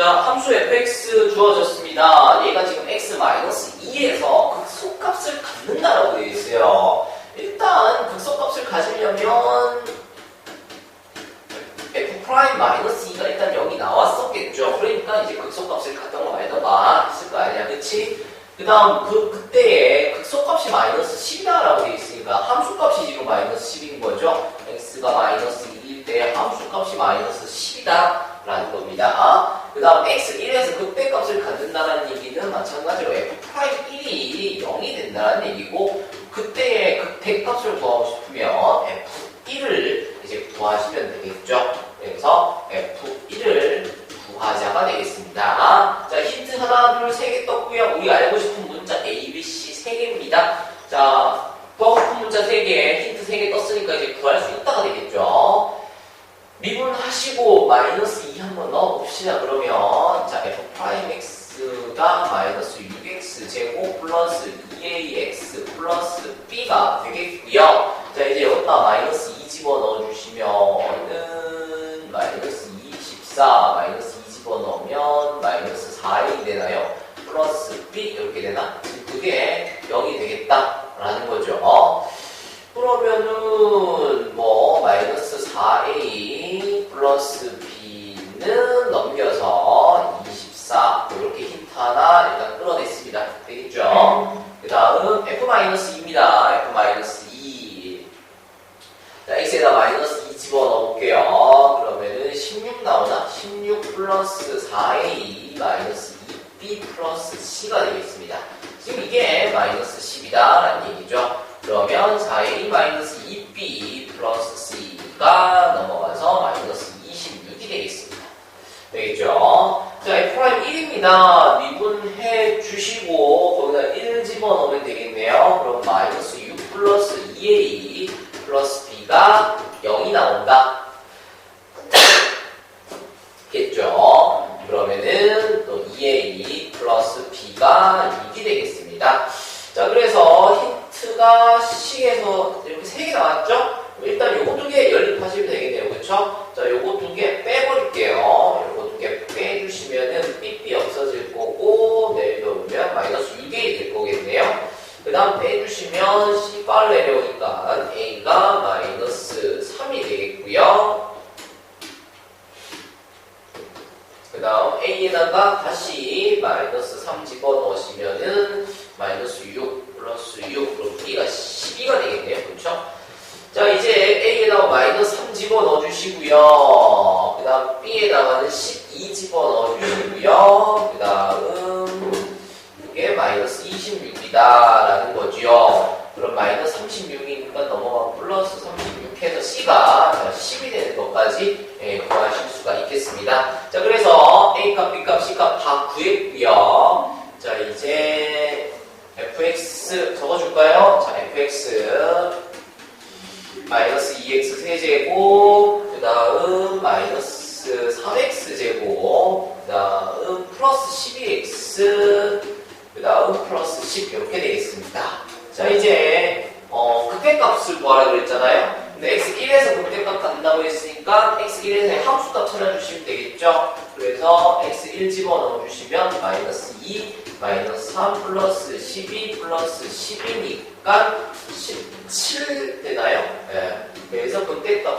자, 함수 fx 주어졌습니다. 얘가 지금 x-2에서 극소값을 갖는다라고 되어 있어요. 일단 극소값을 가지려면 f'-2가 일단 여기 나왔었겠죠. 그러니까 이제 극소값을 갖던가 말던가 했을 거 아니야. 그치? 그 다음 그, 그때의 극소값이 마이너스 10이다라고 되어 있으니까 함수값이 지금 마이너스 10인 거죠. x가 마이너스 2일 때 함수값이 마이너스 10이다. 라는 겁니 다. 그 다음 x1에서 극대값을 갖는다는 얘기는 마찬가지로 f'1이 0이 된다는 얘기고 그때의 극대값을 구하고 싶으면 f1을 이제 구하시면 되겠죠. 그래서 f1을 구하자가 되겠습니다. 자 힌트 하나 둘 세 개 떴고요. 우리 알고 싶은 문자 A, B, C 세 개입니다. 자 싶은 문자 세 개, 힌트 세 개 떴으니까 이제 구할 수 있다가 되겠죠. 미분 하시고 마이너스 2 한번 넣어봅시다. 그러면 자 f 프라임 x가 마이너스 6x 제곱 플러스 2ax 플러스 b가 되겠고요. 자 이제 여기다 마이너스 2 집어 넣어주시면은 마이너스 24 마이너스 2 집어 넣으면 마이너스 4a 되나요? 플러스 b 이렇게 되나? 그게 0이 되겠다라는 거죠. 그러면은 뭐 마이너스 4a 플러스 b는 넘겨서 24 이렇게 힌트 하나 일단 끌어냈습니다. 되겠죠? 그 다음 f-2입니다. f-2 자, x에다 마이너스 2 집어넣을게요. 그러면은 16 나오나? 16 플러스 4a 마이너스 2b 플러스 c가 되겠습니다. 지금 이게 마이너스 10이다 라는 얘기죠. 그러면 4a 마이너스 2b 플러스 c가 넘어가서 마이너스 26이 되겠습니다. 되겠죠? 자, f'1입니다. 미분해 주시고 거기다 1 집어넣으면 되겠네요. 그럼 마이너스 6 플러스 2a 플러스 b가 0이 나온다. 겠죠? 그러면은 또 2a 플러스 b가 6이 되겠습니다. 자, 그래서 힌트가 C에서 이렇게 세개 나왔죠? 일단 요거 두 개 연립하시면 되겠네요. 그쵸? 자, 요거 두 개 빼버릴게요. 요거 두 개 빼주시면은 삐삐 없어질 거고, 내려오면 마이너스 6이 될 거겠네요. 그 다음 빼주시면 C바를 내려오니까 A가 마이너스 3이 되겠고요. 그 다음 A에다가 다시 마이너스 3 집어넣으시면은 마이너스 6 플러스 6 그럼 B가 12가 되겠네요. 그렇죠? 자 이제 A에다가 마이너스 3 집어넣어 주시고요. 그 다음 B에다가는 12 집어넣어 주시고요. 그 다음 이게 마이너스 26이다 라는 거죠. 그럼 마이너스 36이니까 넘어가 플러스 36 해서 C가 10이 되는 것까지 예, 구하실 수가 있겠습니다. 자 그래서 A값, B값, C값 다 구했고요. 자 이제 fx 적어줄까요? 자 fx 마이너스 2x 세제곱 그 다음 마이너스 3x 제곱 그 다음 플러스 12x 그 다음 플러스 10 이렇게 되겠습니다. 자 이제 어, 극대값을 구하라 그랬잖아요. 근데 x1에서 극대값 간다고 했으니까 x1에서 함수값 찾아주시면 되겠죠. 그래서 x1 집어넣어 주시면 마이너스 2 마이너스 3 플러스 12 플러스 10이니까 17 되나요? 네. 그래서 극대값